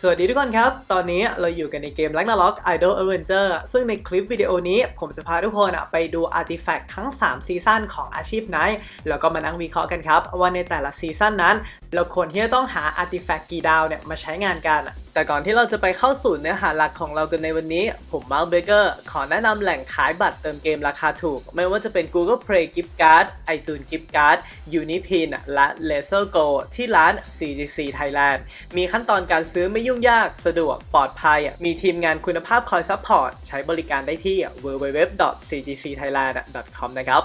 สวัสดีทุกคนครับ ตอนนี้เราอยู่กันในเกม Ragnarok Idol Avenger ซึ่งในคลิปวิดีโอนี้ผมจะพาทุกคนไปดูอาร์ติแฟกต์ทั้ง 3 ซีซั่นของอาชีพไนท์แล้วก็มานั่งวิเคราะห์กันครับ ว่าในแต่ละซีซั่นนั้น เราควรที่จะต้องหาอาร์ติแฟกต์กี่ดาวเนี่ยมาใช้งานกัน แต่ก่อนที่เราจะไปเข้าสู่เนื้อหาหลักของเรากันในวันนี้ ผมมาร์คเบเกอร์ขอแนะนำแหล่งขายบัตรเติมเกมราคาถูก ไม่ว่าจะเป็น Google Play Gift Card iTunes Gift Card Unipin และ Laser Go ที่ร้าน CGC Thailand มีขั้นตอนการซื้อไม่ยุ่งยาก สะดวก ปลอดภัย มีทีมงานคุณภาพคอยซัพพอร์ต ใช้บริการได้ที่ www.cgcthailand.com นะครับ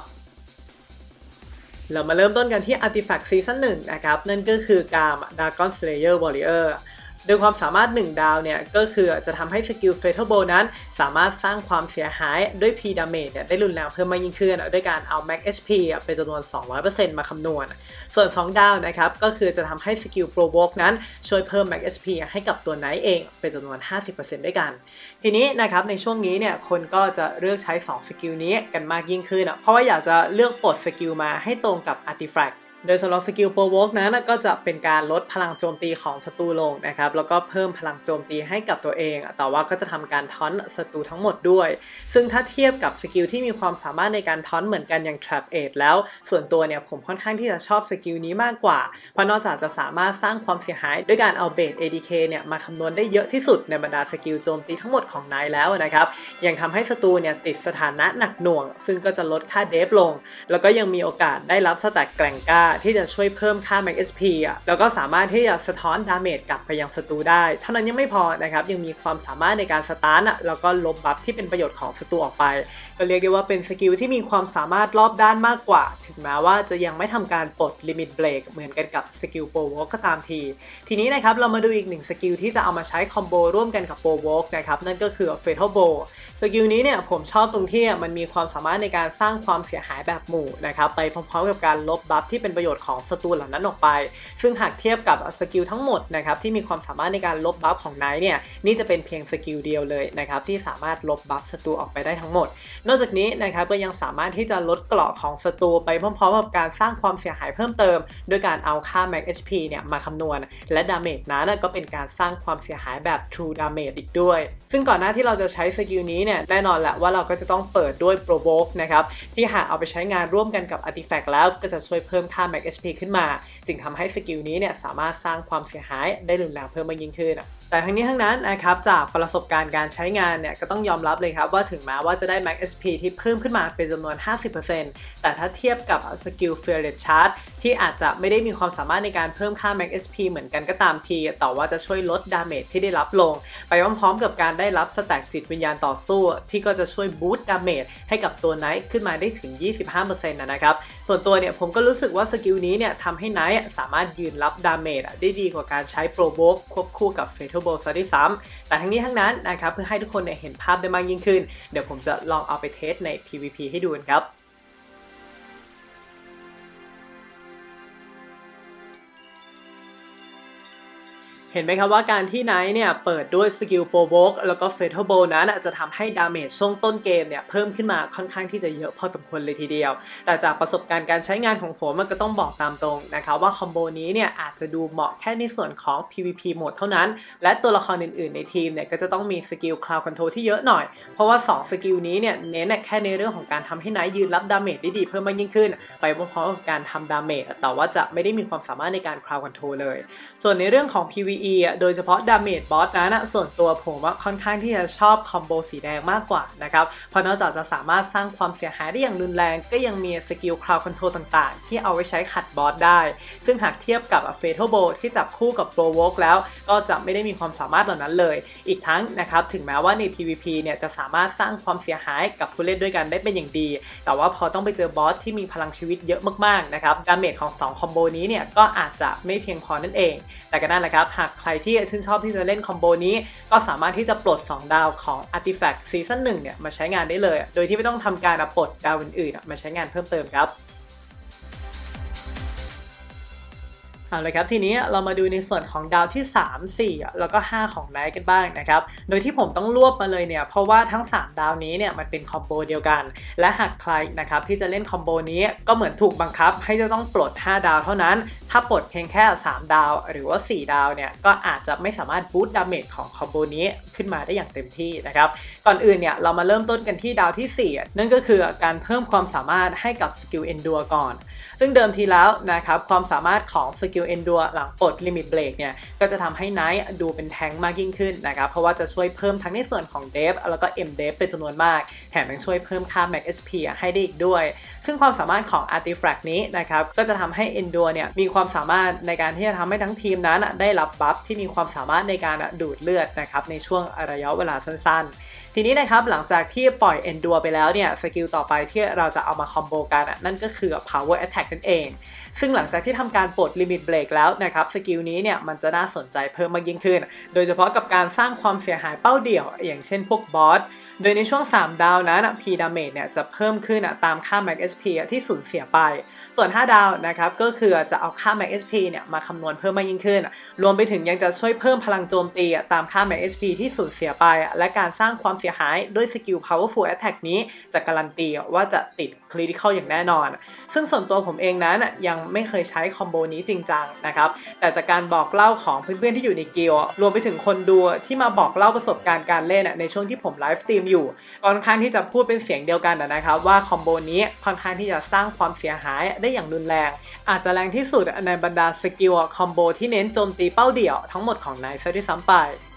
เรามาเริ่มต้นกันที่ Artifact Season 1 นะครับ นั่นก็คือการ Dragon Slayer Warrior โดยความสามารถ 1 ดาวเนี่ยก็คือจะทำให้สกิล Fatal Bow นั้น สามารถสร้างความเสียหายด้วย P Damage เนี่ยได้รุนแรงเพิ่มมากยิ่งขึ้นด้วยการเอา Max HP อะเป็นจำนวน 200%มาคำนวณ ส่วน 2 ดาวนะครับก็คือจะทำให้สกิล Provoke นั้นช่วยเพิ่ม Max HP ให้กับตัวไนท์เองเป็นจำนวน 50%ด้วยกัน ทีนี้นะครับในช่วงนี้เนี่ยคนก็จะเลือกใช้ 2 สกิลนี้กันมากยิ่งขึ้น เพราะว่าอยากจะเลือกปลดสกิลมาให้ตรงกับ Artifact โดยสำหรับสกิลโปรโวกนั้นก็จะเป็นการลดพลังโจมตีของศัตรูลงนะครับ แล้วก็เพิ่มพลังโจมตีให้กับตัวเอง แต่ว่าก็จะทำการทอนศัตรูทั้งหมดด้วย ซึ่งถ้าเทียบกับสกิลที่มีความสามารถในการทอนเหมือนกันอย่าง Trap Aid แล้ว ส่วนตัวเนี่ยผมค่อนข้างที่จะชอบสกิลนี้มากกว่า เพราะนอกจากจะสามารถสร้างความเสียหายด้วยการเอาเบส ADK เนี่ยมาคำนวณได้เยอะที่สุดในบรรดาสกิลโจมตีทั้งหมดของนายแล้วนะครับ ยังทำให้ศัตรูเนี่ยติดสถานะหนักหน่วง ซึ่งก็จะลดค่าเดฟลง แล้วก็ยังมีโอกาสได้รับสแต็กแกร่งกล้าที่จะช่วยเพิ่มค่า Max HP อะแล้วก็สามารถที่จะสะท้อนดาเมจกลับไปยังศัตรูได้ เท่านั้นยังไม่พอนะครับยังมีความสามารถในการสตาร์ทอะแล้วก็ลบบัฟที่เป็นประโยชน์ของศัตรูออกไป ก็เรียกได้ว่าเป็นสกิลที่มีความสามารถรอบด้านมากกว่า ถึงแม้ว่าจะยังไม่ทำการปลดลิมิตเบรกเหมือนกันกับสกิลโปรโวกก็ตามที ทีนี้นะครับเรามาดูอีกหนึ่งสกิลที่จะเอามาใช้คอมโบร่วมกันกับโปรโวกนะครับนั่นก็คือ Fatal Bow สกิลนี้เนี่ยผมชอบตรงที่มันมีความสามารถในการสร้างความเสียหายแบบหมู่นะครับไปพร้อมๆกับการลบบัฟที่เป็นประโยชน์ของศัตรูเหล่านั้นออกไป ซึ่งหากเทียบกับสกิลทั้งหมดนะครับที่มีความสามารถในการลบบัฟของไนท์เนี่ยนี่จะเป็นเพียงสกิลเดียวเลยนะครับที่สามารถลบบัฟศัตรูออกไปได้ทั้งหมดนอกจากนี้นะครับก็ยังสามารถที่จะลดเกราะของศัตรูไปพร้อมๆกับการสร้างความเสียหายเพิ่มเติม โดยการเอาค่า Max HP เนี่ยมาคำนวณ และดาเมจนั้นก็เป็นการสร้างความเสียหายแบบ True Damage อีกด้วย ซึ่งก่อนหน้าที่เราจะใช้สกิลนี้เนี่ยแน่นอนแหละว่าเราก็จะต้องเปิดด้วย Provoke นะครับที่หากเอาไปใช้งานร่วมกันกับ Artifact แล้วก็จะช่วยเพิ่มค่า Max HP ขึ้นมาจึงทำให้สกิลนี้เนี่ยสามารถสร้างความเสียหายได้รุนแรงเพิ่มมากยิ่งขึ้นแต่ทั้งนี้ทั้งนั้นนะครับจากประสบการณ์การใช้งานเนี่ยก็ต้องยอมรับเลยครับว่าถึงแม้ว่าจะได้ Max SP ที่เพิ่มขึ้นมาเป็นจำนวน 50%แต่ถ้าเทียบกับสกิล Fearless Charge ที่อาจจะไม่ได้มีความสามารถในการเพิ่มค่า Max SP เหมือนกันก็ตามที แต่ว่าจะช่วยลดดาเมจที่ได้รับลง ไปพร้อมๆกับการได้รับสแต็กจิตวิญญาณต่อสู้ ที่ก็จะช่วยบูตดาเมจให้กับตัวไนท์ขึ้นมาได้ถึง 25%นะครับ ส่วนตัวเนี่ยผมก็รู้สึกว่าสกิลนี้เนี่ยทำให้ไนท์สามารถยืนรับดาเมจได้ดีกว่าการใช้โปรโบกควบคู่กับเฟเธอร์โบซะด้วยซ้ำแต่ทั้งนี้ทั้งนั้นนะครับเพื่อให้ทุกคนเนี่ยเห็นภาพได้มากยิ่งขึ้น เดี๋ยวผมจะลองเอาไปเทสใน PVP ให้ดูกันครับ เห็นไหมครับว่าการที่ไนท์เนี่ยเปิดด้วยสกิลโปรโวกแล้วก็เฟเทอร์โบนั้นจะทำให้ดาเมจช่วงต้นเกมเนี่ยเพิ่มขึ้นมาค่อนข้างที่จะเยอะพอสมควรเลยทีเดียว แต่จากประสบการณ์การใช้งานของผมมันก็ต้องบอกตามตรงนะครับว่าคอมโบนี้เนี่ยอาจจะดูเหมาะแค่ในส่วนของ PVP โหมดเท่านั้น และตัวละครอื่นๆ ในทีมเนี่ยก็จะต้องมีสกิลคลาวด์คอนโทรลที่เยอะหน่อย เพราะว่า 2 สกิลนี้เนี่ยเน้นแค่ในเรื่องของการทำให้ไนท์ยืนรับดาเมจได้ดีเพิ่มมากยิ่งขึ้น ไปพร้อมๆกับการทำดาเมจแต่ว่าจะไม่ได้มีความสามารถในการคลาวด์คอนโทรลเลย ส่วนในเรื่องของ PVE อะโดยเฉพาะดาเมจบอสนั้นส่วนตัวผมว่าค่อนข้างที่จะชอบคอมโบสีแดงมากกว่านะครับเพราะนอกจากจะสามารถสร้างความเสียหายได้อย่างรุนแรง ก็ยังมีสกิลคราวคอนโทรลต่างๆ ที่เอาไว้ใช้ขัดบอสได้ ซึ่งหากเทียบกับเฟเทอร์โบที่จับคู่กับโปรโวกแล้ว ก็จะไม่ได้มีความสามารถเหล่านั้นเลย อีกทั้งนะครับถึงแม้ว่าใน PVP เนี่ยจะสามารถสร้างความเสียหายกับผู้เล่นด้วยกันได้เป็นอย่างดี แต่ว่าพอต้องไปเจอบอสที่มีพลังชีวิตเยอะมากๆนะครับดาเมจของ2คอมโบนี้เนี่ยก็อาจจะไม่เพียงพอนั่นเอง แต่ก็นั่นแหละครับหากใครที่ชื่นชอบที่จะเล่นคอมโบนี้ ก็สามารถที่จะปลด 2 ดาวของ Artifact Season 1เนี่ยมาใช้งานได้เลย โดยที่ไม่ต้องทำการปลดดาวอื่นๆมาใช้งานเพิ่มเติมครับเอาละครับทีนี้เรามาดูในส่วนของดาวที่ 3 4 แล้วก็ 5 ของไนท์กันบ้างนะครับโดยที่ผมต้องรวบมาเลยเนี่ยเพราะว่าทั้ง 3 ดาวนี้เนี่ยมันเป็นคอมโบเดียวกัน และหากใครนะครับที่จะเล่นคอมโบนี้ก็เหมือนถูกบังคับให้จะต้องปลด 5 ดาวเท่านั้น ถ้าปลดเพียงแค่ 3 ดาว หรือว่า 4 ดาวเนี่ยก็อาจจะไม่สามารถบูตดาเมจของคอมโบนี้ขึ้นมาได้อย่างเต็มที่นะครับ ก่อนอื่นเนี่ยเรามาเริ่มต้นกันที่ดาวที่ 4 นั่นก็คือการเพิ่มความสามารถให้กับสกิล Endure ก่อน ซึ่งเดิมทีแล้วนะครับความสามารถของสกิล Endure หลังปลด Limit Break เนี่ยก็จะทำให้ไนท์ดูเป็นแทงมากยิ่งขึ้นนะครับ เพราะว่าจะช่วยเพิ่มทั้งในส่วนของเดฟแล้วก็ M เดฟเป็นจำนวนมาก แถมยังช่วยเพิ่มค่า Max HP ให้ได้อีกด้วยซึ่งความสามารถของ Artifact นี้นะครับก็จะทำให้ Endure เนี่ยมีความสามารถในการที่จะทำให้ทั้งทีมนั้นได้รับบัฟที่มีความสามารถในการดูดเลือดนะครับในช่วงระยะเวลาสั้นๆ ทีนี้นะครับหลังจากที่ปล่อย Endure ไปแล้วเนี่ยสกิลต่อไปที่เราจะเอามาคอมโบกันนั่นก็คือ Power Attack นั่นเองซึ่งหลังจากที่ทำการปลด Limit Break แล้วนะครับสกิลนี้เนี่ยมันจะน่าสนใจเพิ่มมากยิ่งขึ้น โดยเฉพาะกับการสร้างความเสียหายเป้าเดี่ยว อย่างเช่นพวกบอส โดยในช่วง 3 ดาวนั้น P damage เนี่ยจะเพิ่มขึ้นตามค่า max HP ที่สูญเสียไป ส่วน 5 ดาวนะครับก็คือจะเอาค่า max HP เนี่ยมาคำนวณเพิ่มมากยิ่งขึ้น รวมไปถึงยังจะช่วยเพิ่มพลังโจมตีตามค่า max HP ที่สูญเสียไป และการสร้างความเสียหายด้วยสกิล powerful attack นี้จะการันตีว่าจะติด critical อย่างแน่นอน ซึ่งส่วนตัวผมเองนั้นยังไม่เคยใช้คอมโบนี้จริงจังนะครับแต่จากการบอกเล่าของเพื่อนๆที่อยู่ในกิลด์รวมไปถึงคนดูที่มาบอกเล่าประสบการณ์การเล่นในช่วงที่ผมไลฟ์สตรีมอยู่ค่อนข้างที่จะพูดเป็นเสียงเดียวกันนะครับ ว่าคอมโบนี้ค่อนข้างที่จะสร้างความเสียหายได้อย่างรุนแรง อาจจะแรงที่สุดในบรรดาสกิลคอมโบที่เน้นโจมตีเป้าเดี่ยวทั้งหมดของนายซะด้วยซ้ำไป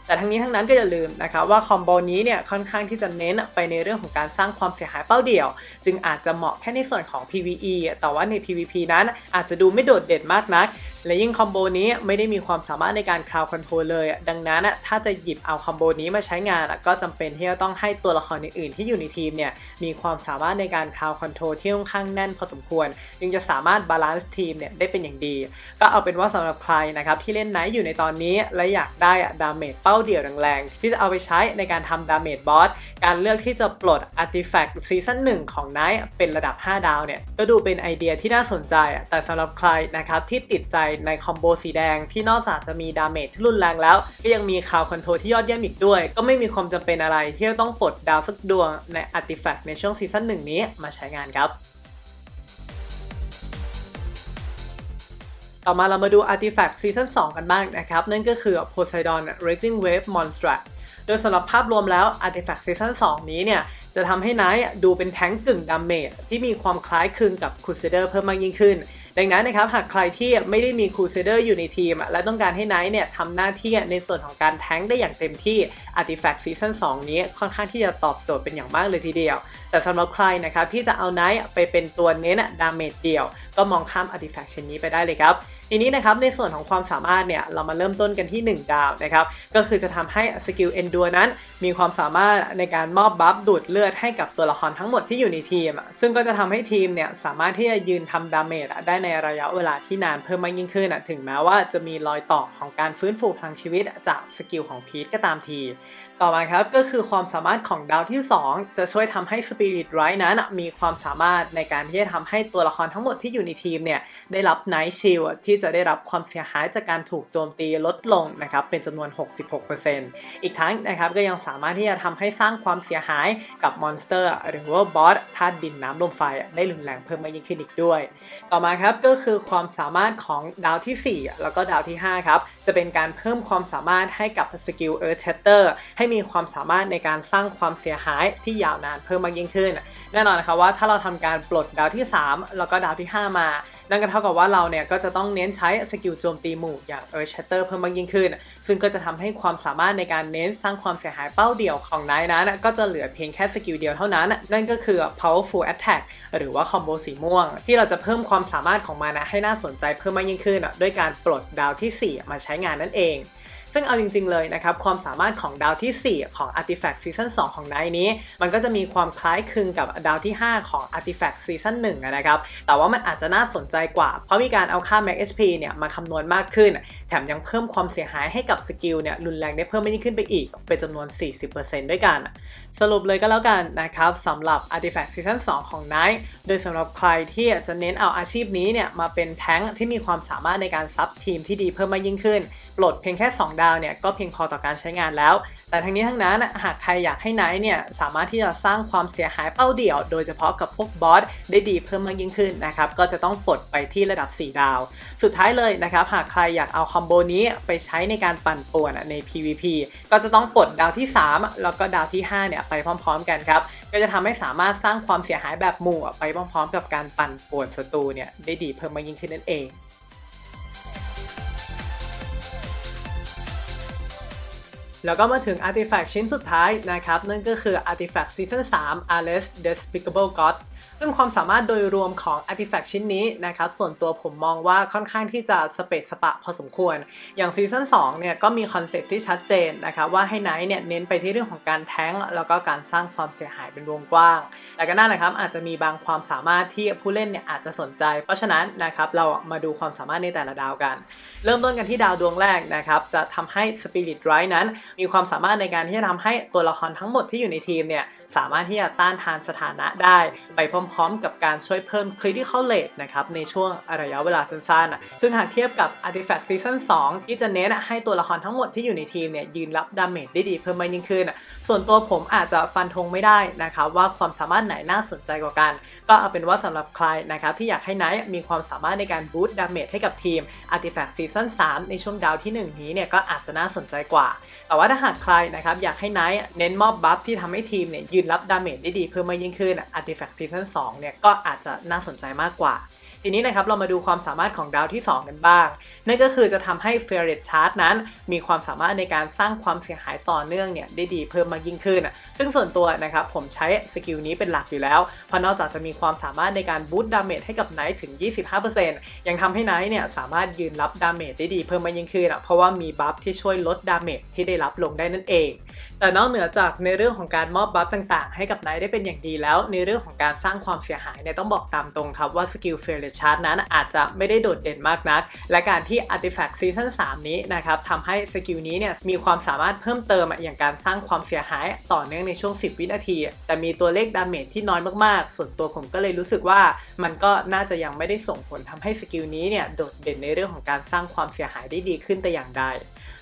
แต่ทั้งนี้ทั้งนั้นก็อย่าลืมนะครับว่าคอมโบนี้เนี่ยค่อนข้างที่จะเน้นไปในเรื่องของการสร้างความเสียหายเป้าเดี่ยว จึงอาจจะเหมาะแค่ในส่วนของ PVE แต่ว่าใน PVP นั้นอาจจะดูไม่โดดเด่นมากนัก และยิ่งคอมโบนี้ไม่ได้มีความสามารถในการคลาวคอนโทรลเลยดังนั้นถ้าจะหยิบเอาคอมโบนี้มาใช้งานก็จำเป็นที่จะต้องให้ตัวละครอื่นๆที่อยู่ในทีมเนี่ยมีความสามารถในการคลาวคอนโทรลที่ค่อนข้างแน่นพอสมควร จึงจะสามารถบาลานซ์ทีมเนี่ยได้เป็นอย่างดี ก็เอาเป็นว่าสำหรับใครนะครับที่เล่นไนท์อยู่ในตอนนี้ และอยากได้ดาเมจเป้าเดี่ยวแรงๆที่จะเอาไปใช้ในการทำดาเมจบอสการเลือกที่จะปลดอาร์ติแฟกต์ซีซั่น1ของไนท์เป็นระดับ 5 ดาวเนี่ยก็ดูเป็นไอเดียที่น่าสนใจแต่สำหรับใครนะครับที่ติดใจในคอมโบสีแดงที่นอกจากจะมีดาเมจที่รุนแรงแล้ว ก็ยังมีคาวคอนโทรลที่ยอดเยี่ยมอีกด้วย ก็ไม่มีความจำเป็นอะไรที่จะต้องปลดดาวสักดวงในอาร์ติแฟกต์ในช่วงซีซั่น1นี้มาใช้งานครับต่อมาเรามาดู Artifact Season 2กันบ้างนะครับ นั่นก็คือ Poseidon Raging Wave Monster โดยสำหรับภาพรวมแล้ว Artifact Season 2นี้เนี่ย จะทำให้ไนท์ดูเป็นแท้งกึ่งดาเมจที่มีความคล้ายคลึงกับ Crusader เพิ่มมากยิ่งขึ้น ดังนั้นนะครับหากใครที่ไม่ได้มีครูเซเดอร์อยู่ในทีม และต้องการให้ไนท์เนี่ยทำหน้าที่ในส่วนของการแท้งได้อย่างเต็มที่ Artifact Season 2 นี้ค่อนข้างที่จะตอบโจทย์เป็นอย่างมากเลยทีเดียว แต่สำหรับใครนะครับที่จะเอาไนท์ไปเป็นตัวเน้นดาเมจเดี่ยว ก็มองข้าม Artifact ชิ้นนี้ไปได้เลยครับ ทีนี้นะครับในส่วนของความสามารถเนี่ยเรามาเริ่มต้นกันที่ 1 ดาวนะครับก็คือจะทำให้สกิล Endure นั้น มีความสามารถในการมอบบัฟดูดเลือดให้กับตัวละครทั้งหมดที่อยู่ในทีม ซึ่งก็จะทำให้ทีมเนี่ยสามารถที่จะยืนทำดาเมจได้ในระยะเวลาที่นานเพิ่มมากยิ่งขึ้นถึงแม้ว่าจะมีรอยต่อของการฟื้นฟูพลังชีวิตจากสกิลของพีทก็ตามที ต่อมาครับก็คือความสามารถของดาวที่ 2 จะช่วยทำให้ Spirit Right นั้นมีความสามารถในการที่จะทำให้ตัวละครทั้งหมดที่อยู่ในทีมเนี่ยได้รับ Night Shield ที่จะได้รับความเสียหายจากการถูกโจมตีลดลงนะครับเป็นจำนวน 66%อีกทั้งนะครับก็ยังสามารถที่จะทำให้สร้างความเสียหายกับมอนสเตอร์ หรือว่าบอสธาตุดินน้ำลมไฟได้รุนแรงเพิ่มมากยิ่งขึ้นอีกด้วย ต่อมาครับก็คือความสามารถของดาวที่ 4 แล้วก็ดาวที่ 5 ครับ จะเป็นการเพิ่มความสามารถให้กับสกิล Earth Shatter ให้มีความสามารถในการสร้างความเสียหายที่ยาวนานเพิ่มมากยิ่งขึ้น แน่นอนนะครับว่าถ้าเราทำการปลดดาวที่ 3 แล้วก็ดาวที่ 5 มา นั่นก็เท่ากับว่าเราเนี่ยก็จะต้องเน้นใช้สกิลโจมตีหมู่อย่าง Earth Shatter เพิ่มมากยิ่งขึ้น ซึ่งก็จะทำให้ความสามารถในการเน้นสร้างความเสียหายเป้าเดี่ยวของนายนั้นก็จะเหลือเพียงแค่สกิลเดียวเท่านั้น นั่นก็คือ Powerful Attack หรือว่าคอมโบสีม่วง ที่เราจะเพิ่มความสามารถของมันนะให้น่าสนใจเพิ่มมากยิ่งขึ้น ด้วยการปลดดาวที่ 4 มาใช้งานนั่นเอง ซึ่งเอาจริง ๆ เลยนะครับ ความสามารถของดาวที่ 4 ของ Artifact Season 2 ของไนท์นี้ มันก็จะมีความคล้ายคลึงกับดาวที่ 5 ของ Artifact Season 1นะครับ แต่ว่ามันอาจจะน่าสนใจกว่า เพราะมีการเอาค่า Max HP เนี่ยมาคำนวณมากขึ้น แถมยังเพิ่มความเสียหายให้กับสกิลเนี่ยรุนแรงได้เพิ่มมากยิ่งขึ้นไปอีก เป็นจำนวน 40%ด้วยกัน สรุปเลยก็แล้วกันนะครับสำหรับ Artifact Season 2 ของ Night โดยสำหรับใครที่จะเน้นเอาอาชีพนี้เนี่ยมาเป็นแท้งที่มีความสามารถในการซับทีมที่ดีเพิ่มมากยิ่งขึ้น ปลดเพียงแค่ 2 ดาวเนี่ยก็เพียงพอต่อการใช้งานแล้ว แต่ทั้งนี้ทั้งนั้นหากใครอยากให้ไนท์เนี่ยสามารถที่จะสร้างความเสียหายเป้าเดี่ยว โดยเฉพาะกับพวกบอสได้ดีเพิ่มมากยิ่งขึ้นนะครับก็จะต้องปลดไปที่ระดับ 4 ดาว สุดท้ายเลยนะครับหากใครอยากเอาคอมโบนี้ไปใช้ในการปั่นป่วนใน PVP ก็จะต้องปลดดาวที่ 3 แล้วก็ดาวที่5เนี่ยไปพร้อม ๆ กันครับก็จะทำให้สามารถสร้างความเสียหายแบบหมู่ไปพร้อมๆ กับการปั่นป่วนศัตรูเนี่ยได้ดีเพิ่มมากยิ่งขึ้นนั่นเอง แล้วก็มาถึง Artifact ชิ้นสุดท้ายนะครับ นั่นก็คือ Artifact Season 3 Alice Despicable God ซึ่งความสามารถโดยรวมของ Artifact ชิ้นนี้นะครับ ส่วนตัวผมมองว่าค่อนข้างที่จะสเปซสปะพอสมควร อย่างซีซั่น2เนี่ยก็มีคอนเซ็ปที่ชัดเจนนะครับ ว่าให้ไนท์เนี่ยเน้นไปที่เรื่องของการแท้ง แล้วก็การสร้างความเสียหายเป็นวงกว้าง แต่ก็น่าแหละครับอาจจะมีบางความสามารถที่ผู้เล่นเนี่ยอาจจะสนใจ เพราะฉะนั้นนะครับเรามาดูความสามารถในแต่ละดาวกัน เริ่มต้นกันที่ดาวดวงแรกนะครับ จะทำให้ Spirit r i นั้น มีความสามารถในการที่จะทำให้ตัวละครทั้งหมดที่อยู่ในทีมเนี่ยสามารถที่จะต้านทานสถานะได้ ไปพร้อมๆ กับการช่วยเพิ่ม Critical Rate นะครับในช่วงระยะเวลาสั้นๆ ซึ่งหากเทียบกับ Artifact Season 2 ที่จะเน้นให้ตัวละครทั้งหมดที่อยู่ในทีมเนี่ยยืนรับดาเมจได้ดีเพิ่มมากยิ่งขึ้น ส่วนตัวผมอาจจะฟันธงไม่ได้นะครับว่าความสามารถไหนน่าสนใจกว่ากัน ก็เอาเป็นว่าสำหรับใครนะครับที่อยากให้ไนท์มีความสามารถในการบูตดาเมจให้กับทีม Artifact Season ซั่น3 ในช่วงดาวที่ 1 นี้เนี่ยก็อาจจะน่าสนใจกว่า แต่ว่าถ้าหากใครนะครับอยากให้ไนท์เน้นมอบบัฟที่ทำให้ทีมเนี่ยยืนรับดาเมจได้ดีเพิ่มมากยิ่งขึ้นอาร์ติแฟกต์ซีซั่น2เนี่ยก็อาจจะน่าสนใจมากกว่า ทีนี้นะครับเรามาดูความสามารถของดาวที่ 2 กันบ้าง นั่นก็คือจะทำให้ f a r r e t Chart นั้น มีความสามารถในการสร้างความเสียหายต่อเนื่องเนี่ยได้ดีเพิ่มมากยิ่งขึ้น ซึ่งส่วนตัวนะครับผมใช้สกิลนี้เป็นหลักอยู่แล้ว เพราะนอกจากจะมีความสามารถในการบูตดาเมจให้กับไนท์ถึง 25%ยังทำให้ไนท์เนี่ยสามารถยืนรับดาเมจได้ดีเพิ่มมากยิ่งขึ้นอะเพราะว่ามีบัฟที่ช่วยลดดาเมจที่ได้รับลงได้นั่นเอง แต่นอกเหนือจากในเรื่องของการมอบบัฟต่างๆ ให้กับไนท์ได้เป็นอย่างดีแล้ว ในเรื่องของการสร้างความเสียหายเนี่ยต้องบอกตามตรงครับว่าสกิลเฟรเลชาร์ดนั้นอาจจะไม่ได้โดดเด่นมากนัก และการที่ Artifact Season 3 นี้นะครับทำให้สกิลนี้เนี่ยมีความสามารถเพิ่มเติมอย่างการสร้างความเสียหายต่อเนื่องในช่วง 10 วินาที แต่มีตัวเลขดาเมจที่น้อยมากๆ ส่วนตัวผมก็เลยรู้สึกว่ามันก็น่าจะยังไม่ได้ส่งผลทำให้สกิลนี้เนี่ยโดดเด่นในเรื่องของการสร้างความเสียหายได้ดีขึ้นแต่อย่างใด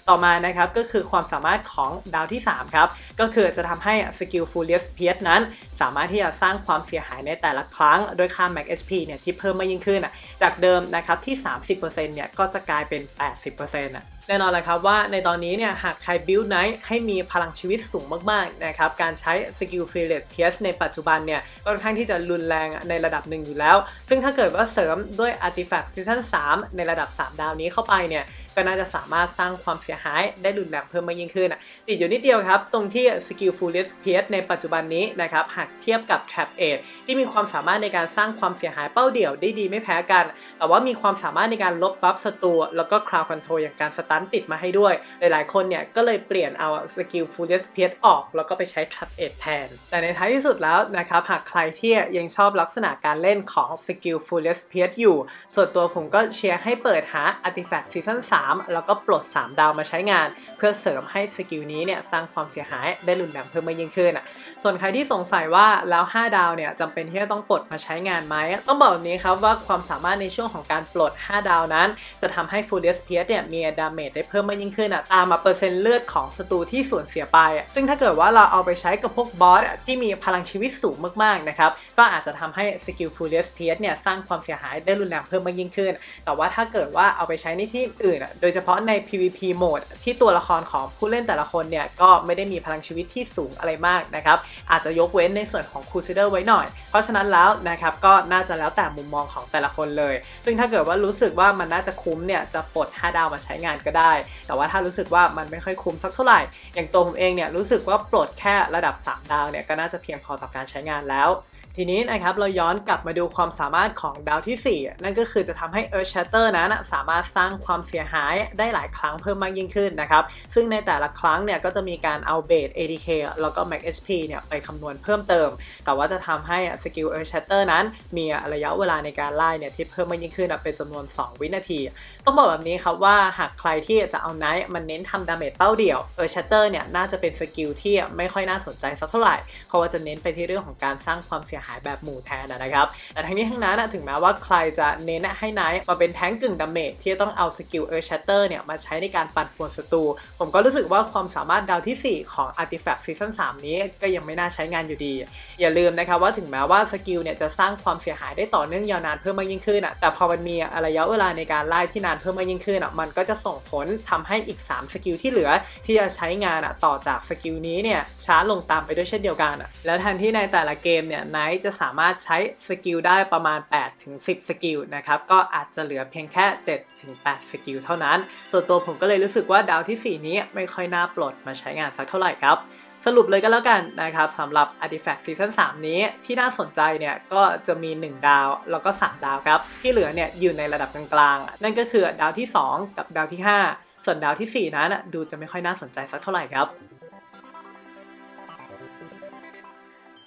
ต่อมานะครับก็คือความสามารถของดาวที่ 3 ครับ ก็คือจะทำให้สกิล Furious Pierce นั้น สามารถที่จะสร้างความเสียหายในแต่ละครั้ง โดยค่า Max HP เนี่ยที่เพิ่มมากยิ่งขึ้นอะจากเดิมนะครับที่ 30%เนี่ยก็จะกลายเป็น 80%อะแน่นอนเลยครับว่าในตอนนี้เนี่ยหากใคร build Knight ให้มีพลังชีวิตสูงมากๆนะครับการใช้สกิล Furious Pierce ในปัจจุบันเนี่ยค่อนข้างที่จะรุนแรงในระดับหนึ่งอยู่แล้ว ซึ่งถ้าเกิดว่าเสริมด้วย Artifact Season 3ในระดับ 3 ดาวนี้เข้าไปเนี่ย ก็น่าจะสามารถสร้างความเสียหายได้รุนแรงเพิ่มมากยิ่งขึ้นอะติดอยู่นิดเดียวครับ ตรงที่สกิล Furious Pierce ในปัจจุบันนี้นะครับหากเทียบกับ Trap a i ที่มีความสามารถในการสร้างความเสียหายเป้าเดี่ยวได้ดีไม่แพ้กัน แต่ว่ามีความสามารถในการลบบัฟศัตรูแล้วก็ Crowd Control อย่างการสตันติดมาให้ด้วย หลายๆ คนเนี่ยก็เลยเปลี่ยนเอาสกิล Furious Pierce ออก แล้วก็ไปใช้ Trap a i แทน แต่ในท้ายที่สุดแล้วนะครับหากใครที่ยังชอบลักษณะการเล่นของสกิล Furious Pierce อยู่ ส่วนตัวผมก็เชียร์ให้เปิดหา Artifact Season 3แล้วก็ปลด 3 ดาวมาใช้งาน เพื่อเสริมให้สกิลนี้เนี่ยสร้างความเสียหายได้รุนแรงเพิ่มมากยิ่งขึ้นอะส่วนใครที่สงสัยว่าแล้ว 5 ดาวเนี่ยจำเป็นที่จะต้องปลดมาใช้งานไหมต้องบอกแบบนี้ครับว่าความสามารถในช่วงของการปลด 5 ดาวนั้น จะทำให้ Furious Pierce เนี่ยมีดาเมจได้เพิ่มมากยิ่งขึ้นอะตามมาเปอร์เซ็นต์เลือดของศัตรูที่สูญเสียไป ซึ่งถ้าเกิดว่าเราเอาไปใช้กับพวกบอสที่มีพลังชีวิตสูงมากๆนะครับก็อาจจะทำให้สกิล Furious Pierce เนี่ยสร้างความเสียหายได้รุนแรงเพิ่มมากยิ่งขึ้น แต่ว่าถ้าเกิดว่าเอาไปใช้ในที่อื่นโดยเฉพาะใน PVP โหมดที่ตัวละครของผู้เล่นแต่ละคนเนี่ย ก็ไม่ได้มีพลังชีวิตที่สูงอะไรมากนะครับ อาจจะยกเว้นในส่วนของ Crusader ไว้หน่อย เพราะฉะนั้นแล้วนะครับก็น่าจะแล้วแต่มุมมองของแต่ละคนเลย ซึ่งถ้าเกิดว่ารู้สึกว่ามันน่าจะคุ้มเนี่ยจะปลด 5 ดาวมาใช้งานก็ได้ แต่ว่าถ้ารู้สึกว่ามันไม่ค่อยคุ้มสักเท่าไหร่ อย่างตัวผมเองเนี่ยรู้สึกว่าปลดแค่ระดับ 3 ดาวเนี่ยก็น่าจะเพียงพอต่อการใช้งานแล้ว ทีนี้นะครับเราย้อนกลับมาดูความสามารถของดาวที่ 4 นั่นก็คือจะทำให้ Earth Shatter นั้นสามารถสร้างความเสียหายได้หลายครั้งเพิ่มมากยิ่งขึ้นนะครับซึ่งในแต่ละครั้งเนี่ยก็จะมีการเอาเบส ADK แล้วก็ Max HP เนี่ยไปคำนวณเพิ่มเติม แต่ว่าจะทำให้สกิล Earth Shatter นั้น มีระยะเวลาในการไล่เนี่ยที่เพิ่มมากยิ่งขึ้นเป็นจำนวน 2 วินาที ต้องบอกแบบนี้ครับว่าหากใครที่จะเอาไนท์มันเน้นทำดาเมจเป้าเดี่ยว Earth Shatter เนี่ยน่าจะเป็นสกิลที่ไม่ค่อยน่าสนใจสักเท่าไหร่เพราะว่าจะเน้นไปที่เรื่องของการสร้างความเสียหายแบบหมู่แทนนะครับ แต่ทั้งนี้ทั้งนั้นถึงแม้ว่าใครจะเน้นให้ไนท์มาเป็นแท้งกึ่งดาเมจที่จะต้องเอาสกิลเออร์ชัตเตอร์เนี่ยมาใช้ในการปั่นป่วนศัตรู ผมก็รู้สึกว่าความสามารถดาวที่ 4 ของ Artifact Season 3 นี้ก็ยังไม่น่าใช้งานอยู่ดี อย่าลืมนะครับว่าถึงแม้ว่าสกิลเนี่ยจะสร้างความเสียหายได้ต่อเนื่องยาวนานเพิ่มมากยิ่งขึ้นอะแต่พอมันมีระยะเวลาในการไล่ที่นานเพิ่มมากยิ่งขึ้นอะมันก็จะส่งผลทำให้อีก 3 สกิลที่เหลือที่จะใช้งานอะต่อจากสกิลนี้เนี่ยช้าลงตามไปด้วยเช่นเดียวกันอะแล้วแทนที่ในแต่ละเกมเนี่ยไนทจะสามารถใช้สกิลได้ประมาณ 8 ถึง 10 สกิลนะครับ ก็อาจจะเหลือเพียงแค่ 7 ถึง 8 สกิลเท่านั้น ส่วนตัวผมก็เลยรู้สึกว่าดาวที่ 4 นี้ไม่ค่อยน่าปลดมาใช้งานสักเท่าไหร่ครับสรุปเลยก็แล้วกันนะครับสำหรับ Artifact Season 3 นี้ที่น่าสนใจเนี่ยก็จะมี 1 ดาวแล้วก็ 3 ดาวครับ ที่เหลือเนี่ยอยู่ในระดับกลางๆ นั่นก็คือดาวที่ 2 กับดาวที่ 5 ส่วนดาวที่ 4 นั้นดูจะไม่ค่อยน่าสนใจสักเท่าไหร่ครับ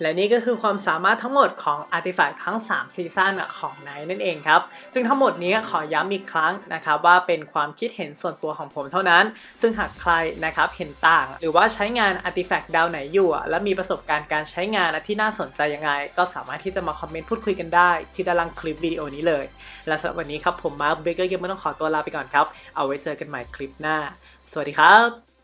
และนี่ก็คือความสามารถทั้งหมดของ Artifact ทั้ง 3 ซีซั่นของไนท์นั่นเองครับ ซึ่งทั้งหมดนี้ขอย้ำอีกครั้งนะครับว่าเป็นความคิดเห็นส่วนตัวของผมเท่านั้น ซึ่งหากใครนะครับเห็นต่าง หรือว่าใช้งาน Artifact ดาวไหนอยู่ และมีประสบการณ์การใช้งานที่น่าสนใจยังไง ก็สามารถที่จะมาคอมเมนต์พูดคุยกันได้ ที่ด้านล่างคลิปวิดีโอนี้เลย และสำหรับวันนี้ครับผมมาร์คเบเกอร์ยังไม่ต้องขอตัวลาไปก่อนครับ เอาไว้เจอกันใหม่คลิปหน้า สวัสดีครับ